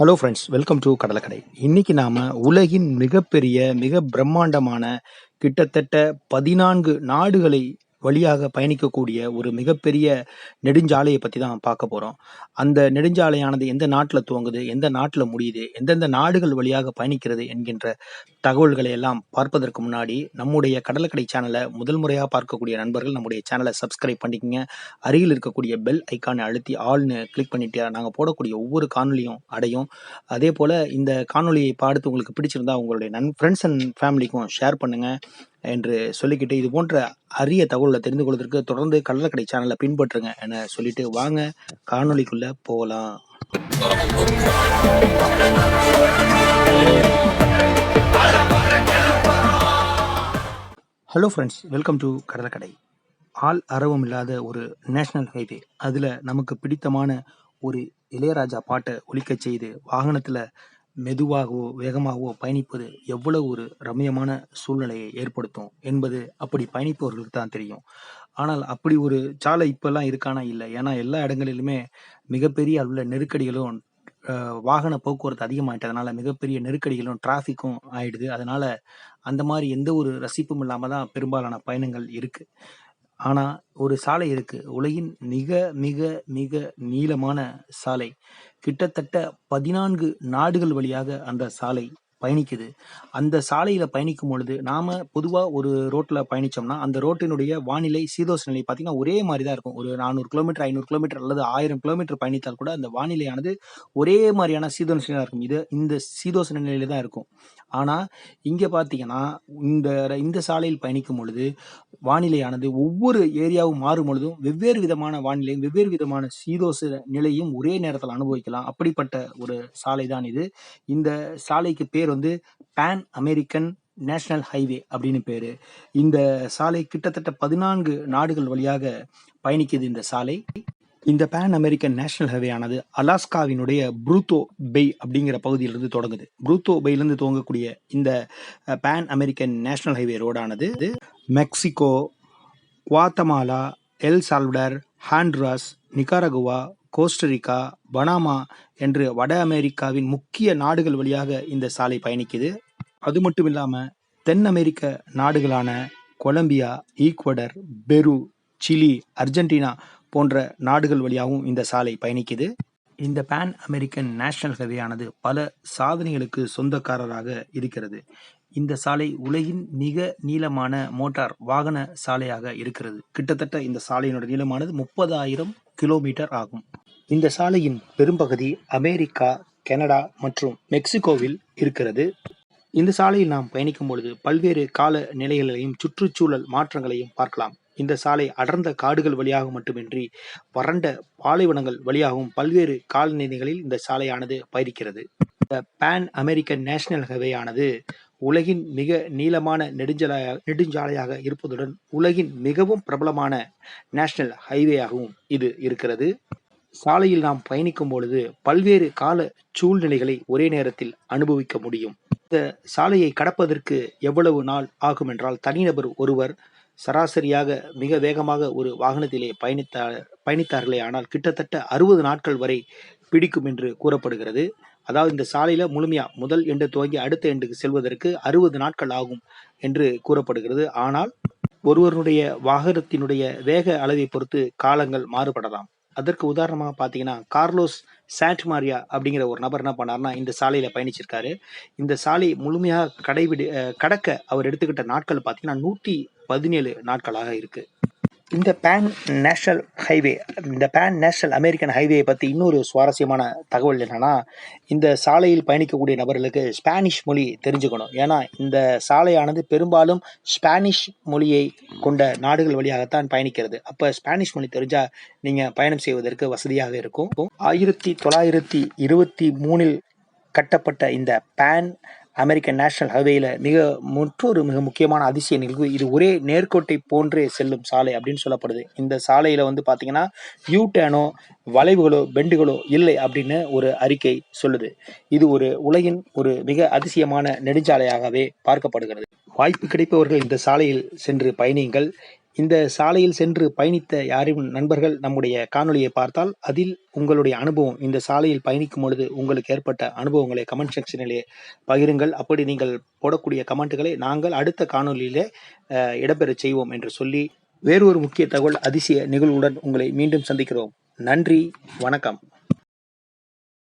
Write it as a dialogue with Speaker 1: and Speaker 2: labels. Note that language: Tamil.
Speaker 1: Hello friends welcome to Kadalakkadai இன்னைக்கு நாம உலகின் மிகப்பெரிய மிக பிரம்மாண்டமான கிட்டத்தட்ட பதினான்கு நாடுகளை வழியாக பயணிக்கக்கூடிய ஒரு மிகப்பெரிய நெடுஞ்சாலையை பற்றி தான் பார்க்க போகிறோம் அந்த நெடுஞ்சாலையானது எந்த நாட்டில் துவங்குது எந்த நாட்டில் முடியுது எந்தெந்த நாடுகள் வழியாக பயணிக்கிறது என்கின்ற தகவல்களை எல்லாம் பார்ப்பதற்கு முன்னாடி நம்முடைய கடலக்கடை சேனலை முதல் முறையாக பார்க்கக்கூடிய நண்பர்கள் நம்முடைய சேனலை சப்ஸ்கிரைப் பண்ணிக்கங்க. அருகில் இருக்கக்கூடிய பெல் ஐக்கானை அழுத்தி ஆள்னு கிளிக் பண்ணிட்டு நாங்கள் போடக்கூடிய ஒவ்வொரு காணொலியும் அடையும். அதே போல் இந்த காணொலியை பார்த்து உங்களுக்கு பிடிச்சிருந்தா உங்களுடைய நன் ஃப்ரெண்ட்ஸ் அண்ட் ஃபேமிலிக்கும் ஷேர் பண்ணுங்கள் என்று சொல்லிக்கிட்டு இது போன்ற அரிய தகவலை தெரிந்து கொள்வதற்கு தொடர்ந்து கடலக்கடை சேனலை பின்பற்றுங்க என சொல்லிட்டு வாங்க காணொலிக்குள்ள போகலாம். Hello friends welcome to Kadalakkadai ஆள் அரவம் இல்லாத ஒரு நேஷனல் ஹைவே அதில் நமக்கு பிடித்தமான ஒரு இளையராஜா பாட்டை ஒழிக்கச் செய்து வாகனத்தில் மெதுவாகவோ வேகமாகவோ பயணிப்பது எவ்வளவு ஒரு ரம்மியமான சூழ்நிலையை ஏற்படுத்தும் என்பது அப்படி பயணிப்பவர்களுக்கு தான் தெரியும். ஆனால் அப்படி ஒரு சாலை இப்பெல்லாம் இருக்கானா? இல்லை. ஏன்னா எல்லா இடங்களிலுமே மிகப்பெரிய உள்ள நெருக்கடிகளும் வாகன போக்குவரத்து அதிகமாயிட்டதுனால மிகப்பெரிய நெருக்கடிகளும் டிராஃபிக்கும் ஆயிடுது. அதனால அந்த மாதிரி எந்த ஒரு ரசிப்பும் இல்லாம தான் பெரும்பாலான பயணங்கள் இருக்கு. ஆனால் ஒரு சாலை இருக்குது உலகின் மிக மிக மிக நீளமான சாலை. கிட்டத்தட்ட பதினான்கு நாடுகள் வழியாக அந்த சாலை பயணிக்குது. அந்த சாலையில் பயணிக்கும் பொழுது நாம் பொதுவாக ஒரு ரோட்டில் பயணித்தோம்னா அந்த ரோட்டினுடைய வானிலை சீதோஷ நிலை பார்த்தீங்கன்னா ஒரே மாதிரி தான் இருக்கும். ஒரு நானூறு கிலோமீட்டர் ஐநூறு கிலோமீட்டர் அல்லது ஆயிரம் கிலோமீட்டர் பயணித்தால் கூட அந்த வானிலையானது ஒரே மாதிரியான சீதோஷ நிலையாக இருக்கும். இது இந்த சீதோஷ நிலையில தான் இருக்கும். ஆனால் இங்கே பார்த்தீங்கன்னா இந்த இந்த சாலையில் பயணிக்கும் பொழுது வானிலையானது ஒவ்வொரு ஏரியாவும் மாறும் பொழுதும் வெவ்வேறு விதமான வானிலையும் வெவ்வேறு விதமான சீதோச நிலையும் ஒரே நேரத்தில் அனுபவிக்கலாம். அப்படிப்பட்ட ஒரு சாலை தான் இது. இந்த சாலைக்கு பேர் வந்து பேன் அமெரிக்கன் நேஷனல் ஹைவே அப்படின்னு பேர். இந்த சாலை கிட்டத்தட்ட பதினான்கு நாடுகள் வழியாக பயணிக்குது இந்த சாலை. இந்த பேன் அமெரிக்கன் நேஷனல் ஹைவே ஆனது அலாஸ்காவினுடைய புரூத்தோ பெய் அப்படிங்கிற பகுதியிலிருந்து தொடங்குது. புரூத்தோ பெய்லேருந்து துவங்கக்கூடிய இந்த Pan American national highway ரோடானது Mexico Guatemala El Salvador Honduras Nicaragua Costa Rica Panama என்று வட அமெரிக்காவின் முக்கிய நாடுகள் வழியாக இந்த சாலை பயணிக்குது. அது மட்டும் இல்லாமல் தென் அமெரிக்க நாடுகளான கொலம்பியா ஈக்வடர் பெரு சிலி அர்ஜென்டினா போன்ற நாடுகள் வழியாகவும் இந்த சாலை பயணிக்குது. இந்த பேன் அமெரிக்கன் நேஷனல் ஹைவேயானது பல சாதனைகளுக்கு சொந்தக்காரராக இருக்கிறது. இந்த சாலை உலகின் மிக நீளமான மோட்டார் வாகன சாலையாக இருக்கிறது. கிட்டத்தட்ட இந்த சாலையினோட நீளமானது முப்பதாயிரம் கிலோமீட்டர் ஆகும். இந்த சாலையின் பெரும்பகுதி அமெரிக்கா கனடா மற்றும் மெக்சிகோவில் இருக்கிறது. இந்த சாலையில் நாம் பயணிக்கும் பொழுது பல்வேறு கால நிலைகளையும் சுற்றுச்சூழல் மாற்றங்களையும் பார்க்கலாம். இந்த சாலை அடர்ந்த காடுகள் வழியாக மட்டுமின்றி வறண்ட பாலைவனங்கள் வழியாகவும் பல்வேறு காலநிலைகளில் இந்த சாலையானது பயணிக்கிறது. இந்த பேன் அமெரிக்கன் நேஷனல் ஹைவே ஆனது உலகின் மிக நீளமான நெடுஞ்சாலையாக நெடுஞ்சாலையாக இருப்பதுடன் உலகின் மிகவும் பிரபலமான நேஷனல் ஹைவேயாகவும் இது இருக்கிறது. சாலையில் நாம் பயணிக்கும் பொழுது பல்வேறு கால சூழ்நிலைகளை ஒரே நேரத்தில் அனுபவிக்க முடியும். இந்த சாலையை கடப்பதற்கு எவ்வளவு நாள் ஆகும் என்றால் தனிநபர் ஒருவர் சராசரியாக மிக வேகமாக ஒரு வாகனத்திலே பயணித்தார் பயணித்தார்களே ஆனால் கிட்டத்தட்ட அறுபது நாட்கள் வரை பிடிக்கும் என்று கூறப்படுகிறது. அதாவது இந்த சாலையில முழுமையா முதல் எண்டு துவங்கி அடுத்த எண்டுக்கு செல்வதற்கு அறுபது நாட்கள் ஆகும் என்று கூறப்படுகிறது. ஆனால் ஒருவருடைய வாகனத்தினுடைய வேக அளவை பொறுத்து காலங்கள் மாறுபடலாம். அதற்கு உதாரணமாக பார்த்தீங்கன்னா கார்லோஸ் சாண்ட் மாரியா அப்படிங்கிற ஒரு நபர் என்ன பண்ணார்னா இந்த சாலையில் பயணிச்சிருக்காரு. இந்த சாலை முழுமையாக கடைபிடி கடக்க அவர் எடுத்துக்கிட்ட நாட்கள் பார்த்தீங்கன்னா நூற்றி பதினேழு நாட்களாக இருக்குது இந்த பேன் நேஷனல் ஹைவே இந்த பேன் நேஷனல் அமெரிக்கன் ஹைவேயை பற்றி இன்னொரு சுவாரஸ்யமான தகவல் என்னன்னா இந்த சாலையில் பயணிக்கக்கூடிய நபர்களுக்கு ஸ்பானிஷ் மொழி தெரிஞ்சுக்கணும். ஏன்னா இந்த சாலையானது பெரும்பாலும் ஸ்பானிஷ் மொழியை கொண்ட நாடுகள் வழியாகத்தான் பயணிக்கிறது. அப்போ ஸ்பானிஷ் மொழி தெரிஞ்சால் நீங்கள் பயணம் செய்வதற்கு வசதியாக இருக்கும். ஆயிரத்தி தொள்ளாயிரத்தி இருபத்தி மூணில் கட்டப்பட்ட இந்த பேன் அமெரிக்கன் நேஷனல் ஹைவேயில் மிக மற்றொரு மிக முக்கியமான அதிசய நிகழ்வு இது ஒரே நேர்கோட்டை போன்றே செல்லும் சாலை அப்படின்னு சொல்லப்படுது. இந்த சாலையில் வந்து பார்த்தீங்கன்னா யூட்டேனோ வளைவுகளோ பெண்டுகளோ இல்லை அப்படின்னு ஒரு அறிக்கை சொல்லுது. இது ஒரு உலகின் ஒரு மிக அதிசயமான நெடுஞ்சாலையாகவே பார்க்கப்படுகிறது. வாய்ப்பு கிடைப்பவர்கள் இந்த சாலையில் சென்று பயணியுங்கள். இந்த சாலையில் சென்று பயணித்த யாரும் நண்பர்கள் நம்முடைய காணொளியை பார்த்தால் அதில் உங்களுடைய அனுபவம் இந்த சாலையில் பயணிக்கும் பொழுது உங்களுக்கு ஏற்பட்ட அனுபவங்களை கமெண்ட் செக்ஷனிலே பகிருங்கள். அப்படி நீங்கள் போடக்கூடிய கமெண்ட்டுகளை நாங்கள் அடுத்த காணொலியிலே அஹ், இடம்பெறச் செய்வோம் என்று சொல்லி வேறொரு முக்கிய தகவல் அதிசய நிகழ்வுடன் உங்களை மீண்டும் சந்திக்கிறோம். நன்றி வணக்கம்.